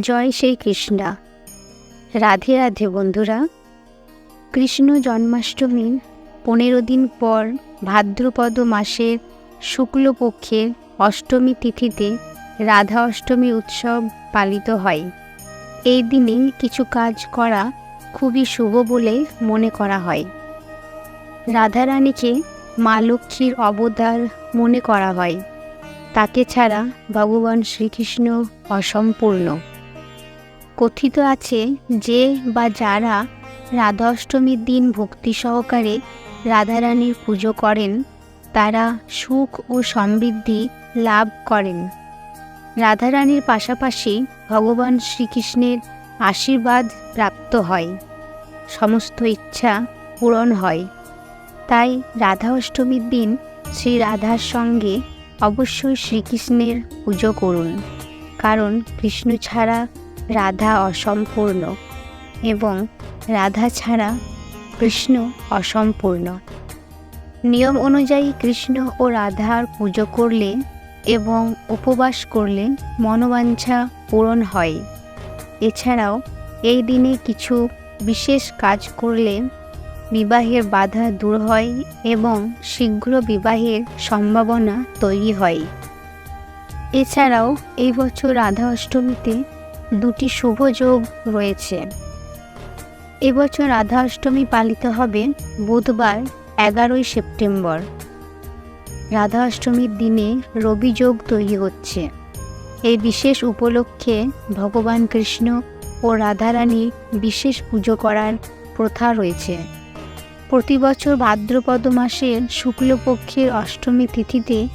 জয় শ্রী কৃষ্ণা। রাধে রাধে বন্ধুরা। কৃষ্ণ জন্মাষ্টমীর পনেরো দিন পর ভাদ্রপদ মাসের শুক্লপক্ষের অষ্টমী তিথিতে রাধা অষ্টমী উৎসব পালিত হয়। এই দিনে কিছু কাজ করা খুবই শুভ বলে মনে করা হয়। রাধারানীকে মা লক্ষ্মীর অবতার মনে করা হয়। তাকে ছাড়া ভগবান শ্রীকৃষ্ণ অসম্পূর্ণ। কথিত আছে যে বা যারা রাধা অষ্টমীর দিন ভক্তি সহকারে রাধারানীর পুজো করেন, তারা সুখ ও সমৃদ্ধি লাভ করেন। রাধারানীর পাশাপাশি ভগবান শ্রীকৃষ্ণের আশীর্বাদ প্রাপ্ত হয়, সমস্ত ইচ্ছা পূরণ হয়। তাই রাধা অষ্টমীর দিন শ্রী রাধার সঙ্গে অবশ্যই শ্রীকৃষ্ণের পুজো করুন, কারণ কৃষ্ণ ছাড়া রাধা অসম্পূর্ণ এবং রাধা ছাড়া কৃষ্ণ অসম্পূর্ণ। নিয়ম অনুযায়ী কৃষ্ণ ও রাধার পুজো করলে এবং উপবাস করলে মনোবাঞ্ছা পূরণ হয়। এছাড়াও এই দিনে কিছু বিশেষ কাজ করলে বিবাহের বাধা দূর হয় এবং শীঘ্র বিবাহের সম্ভাবনা তৈরি হয়। এছাড়াও এই বছর রাধা অষ্টমীতে দুটি শুভ যোগ রয়েছে। এবছর রাধা অষ্টমী পালিত হবে বুধবার, এগারোই সেপ্টেম্বর। রাধা অষ্টমীর দিনে রবি যোগ তৈরি হচ্ছে। এই বিশেষ উপলক্ষে ভগবান কৃষ্ণ ও রাধারানীর বিশেষ পুজো করার প্রথা রয়েছে। প্রতি বছর ভাদ্রপদ মাসের শুক্লপক্ষের অষ্টমী তিথিতে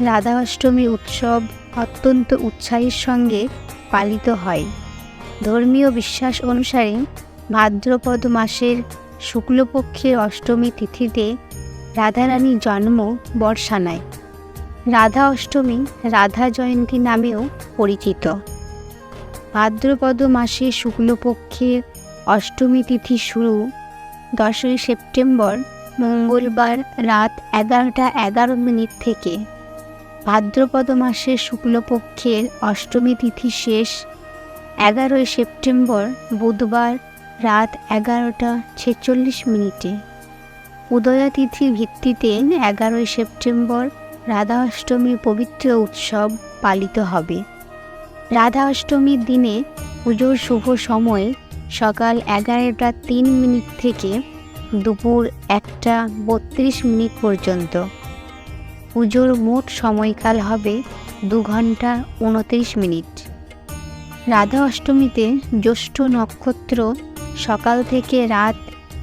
রাধা অষ্টমী উৎসব অত্যন্ত উৎসাহের সঙ্গে পালিত হয়। ধর্মীয় বিশ্বাস অনুসারে ভাদ্রপদ মাসের শুক্লপক্ষের অষ্টমী তিথিতে রাধারানীর জন্ম বর্ষানায়। রাধা অষ্টমী রাধা জয়ন্তী নামেও পরিচিত। ভাদ্রপদ মাসে শুক্লপক্ষের অষ্টমী তিথি শুরু দশই সেপ্টেম্বর মঙ্গলবার রাত এগারোটা এগারো মিনিট থেকে। ভাদ্রপদ মাসের শুক্লপক্ষের অষ্টমী তিথি শেষ, এগারোই সেপ্টেম্বর বুধবার রাত এগারোটা ছেচল্লিশ মিনিটে। উদয়া তিথির ভিত্তিতে এগারোই সেপ্টেম্বর রাধা অষ্টমীর পবিত্র উৎসব পালিত হবে। রাধা অষ্টমীর দিনে পুজোর শুভ সময় সকাল এগারোটা তিন মিনিট থেকে দুপুর একটা বত্রিশ মিনিট পর্যন্ত। পুজোর মোট সময়কাল হবে দু ঘণ্টা উনত্রিশ মিনিট। রাধা অষ্টমীতে জ্যৈষ্ঠ নক্ষত্র সকাল থেকে রাত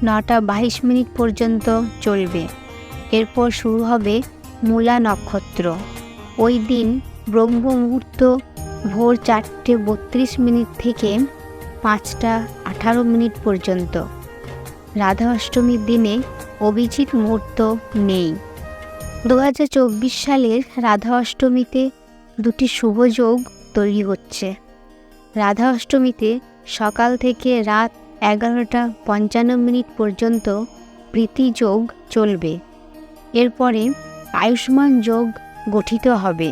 নটা বাইশ মিনিট পর্যন্ত চলবে। এরপর শুরু হবে মূলা নক্ষত্র। ওই দিন ব্রহ্ম মুহূর্ত ভোর চারটে বত্রিশ মিনিট থেকে পাঁচটা আঠারো মিনিট পর্যন্ত। রাধা অষ্টমীর দিনে অভিজিৎ মুহূর্ত নেই। দু হাজার চব্বিশ সালের রাধা অষ্টমীতে দুটি শুভযোগ তৈরি হচ্ছে। রাধা অষ্টমীতে সকাল থেকে রাত এগারোটা পঞ্চান্ন মিনিট পর্যন্ত প্রীতি যোগ চলবে। এরপরে আয়ুষ্মান যোগ গঠিত হবে।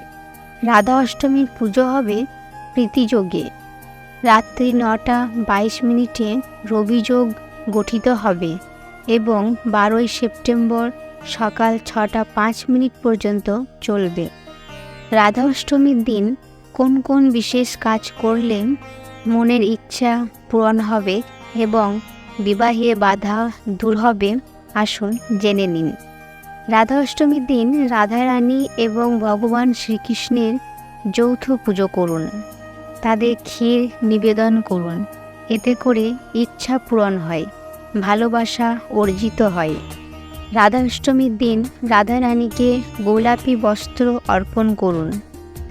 রাধা অষ্টমীর পুজো হবে প্রীতিযোগে রাত্রি নটা বাইশ মিনিটে রবিযোগ গঠিত হবে এবং বারোই সেপ্টেম্বর সকাল ছটা পাঁচ মিনিট পর্যন্ত চলবে। রাধা অষ্টমীর দিন কোন কোন বিশেষ কাজ করলে মনের ইচ্ছা পূরণ হবে এবং বিবাহে বাধা দূর হবে, আসুন জেনে নিন। রাধা অষ্টমীর দিন রাধারানী এবং ভগবান শ্রীকৃষ্ণের যৌথ পুজো করুন। তাদের ক্ষীর নিবেদন করুন। এতে করে ইচ্ছা পূরণ হয়, ভালোবাসা অর্জিত হয়। রাধা অষ্টমীর দিন রাধারানীকে গোলাপি বস্ত্র অর্পণ করুন।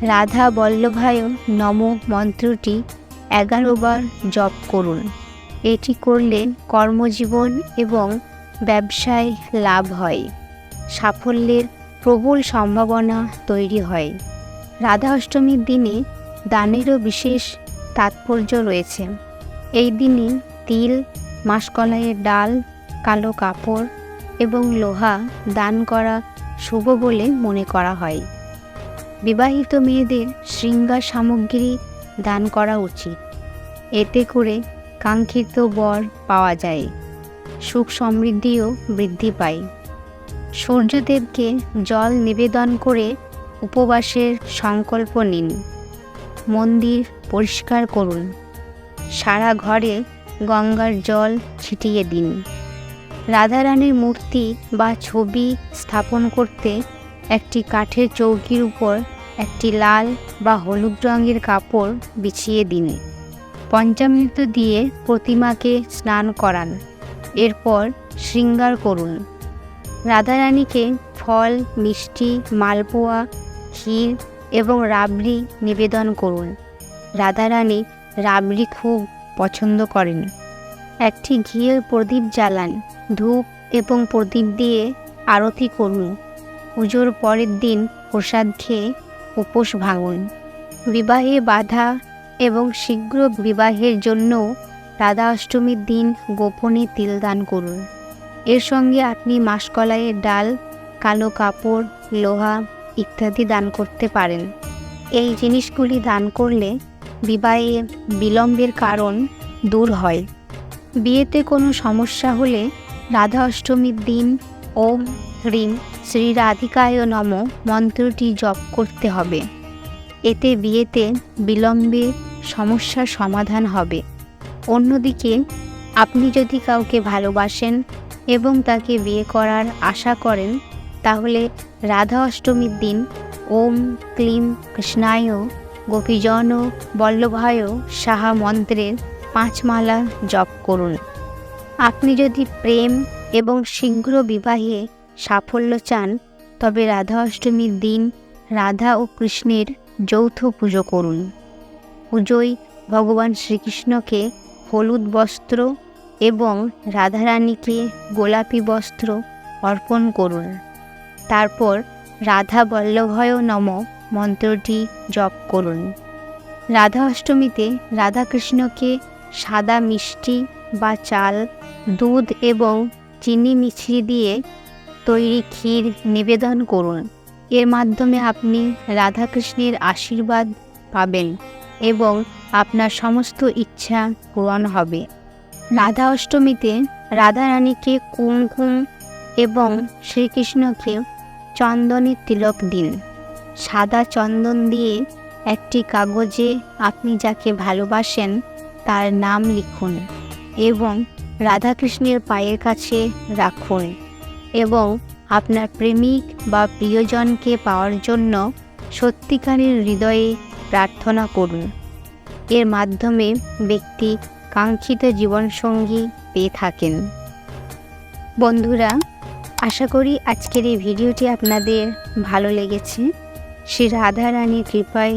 রাধা বল্লভায় নম মন্ত্রটি এগারো বার জপ করুন। এটি করলে কর্মজীবন এবং ব্যবসায় লাভ হয়। সাফল্যের প্রবল সম্ভাবনা তৈরি হয়। রাধা অষ্টমীর দিনে দানেরও বিশেষ তাৎপর্য রয়েছে। এই দিনে তিল, মাসকলাইয়ের ডাল, কালো কাপড় এবং লোহা দান করা শুভ বলে মনে করা হয়। বিবাহিত মেয়েদের শৃঙ্গার সামগ্রী দান করা উচিত। এতে করে কাঙ্ক্ষিত বর পাওয়া যায়, সুখ সমৃদ্ধিও বৃদ্ধি পায়। সূর্যদেবকে জল নিবেদন করে উপবাসের সংকল্প নিন। মন্দির পরিষ্কার করুন। সারা ঘরে গঙ্গার জল ছিটিয়ে দিন। রাধারানীর মূর্তি বা ছবি স্থাপন করতে একটি কাঠের চৌকির উপর একটি লাল বা হলুদ রঙের কাপড় বিছিয়ে দিন। পঞ্চামৃত দিয়ে প্রতিমাকে স্নান করান। এরপর শৃঙ্গার করুন। রাধারানীকে ফল, মিষ্টি, মালপোয়া, ক্ষীর এবং রাবড়ি নিবেদন করুন। রাধারানী রাবড়ি খুব পছন্দ করেন। একটি ঘিয়ের প্রদীপ জ্বালান, ধূপ এবং প্রদীপ দিয়ে আরতি করুন। পুজোর পরের দিন প্রসাদ খেয়ে উপোস ভাঙুন। বিবাহে বাধা এবং শীঘ্র বিবাহের জন্য রাধা অষ্টমীর দিন গোপনে তিল দান করুন। এর সঙ্গে আপনি মাসকলাইয়ের ডাল, কালো কাপড়, লোহা ইত্যাদি দান করতে পারেন। এই জিনিসগুলি দান করলে বিবাহে বিলম্বের কারণ দূর হয়। বিয়েতে কোনো সমস্যা হলে রাধা অষ্টমীর দিন ওম হ্রিম শ্রী রাধিকায় নম মন্ত্রটি জপ করতে হবে। এতে বিয়েতে বিলম্বে সমস্যার সমাধান হবে। অন্যদিকে আপনি যদি কাউকে ভালোবাসেন এবং তাকে বিয়ে করার আশা করেন, তাহলে রাধা অষ্টমীর দিন ওম ক্লিম কৃষ্ণায় গোপীজন বল্লভায় সাহা মন্ত্রের পাঁচমালা জপ করুন। আপনি যদি প্রেম এবং শীঘ্র বিবাহে সাফল্য চান, তবে রাধা অষ্টমীর দিন রাধা ও কৃষ্ণের যৌথ পুজো করুন। পুজোয় ভগবান শ্রীকৃষ্ণকে হলুদ বস্ত্র এবং রাধারানীকে গোলাপি বস্ত্র অর্পণ করুন। তারপর রাধা বল্লভয় নম মন্ত্রটি জপ করুন। রাধা অষ্টমীতে রাধাকৃষ্ণকে সাদা মিষ্টি বা চাল, দুধ এবং চিনি মিছরি দিয়ে তৈরি ক্ষীর নিবেদন করুন। এর মাধ্যমে আপনি রাধাকৃষ্ণের আশীর্বাদ পাবেন এবং আপনার সমস্ত ইচ্ছা পূরণ হবে। রাধা অষ্টমীতে রাধারানীকে কুমকুম এবং শ্রীকৃষ্ণকে চন্দনের তিলক দিন। সাদা চন্দন দিয়ে একটি কাগজে আপনি যাকে ভালোবাসেন তার নাম লিখুন এবং রাধাকৃষ্ণের পায়ের কাছে রাখুন এবং আপনার প্রেমিক বা প্রিয়জনকে পাওয়ার জন্য সত্যিকারের হৃদয়ে প্রার্থনা করুন। এর মাধ্যমে ব্যক্তি কাঙ্ক্ষিত জীবনসঙ্গী পেয়ে থাকেন। বন্ধুরা, আশা করি আজকের এই ভিডিওটি আপনাদের ভালো লেগেছে। শ্রী রাধারানীর কৃপায়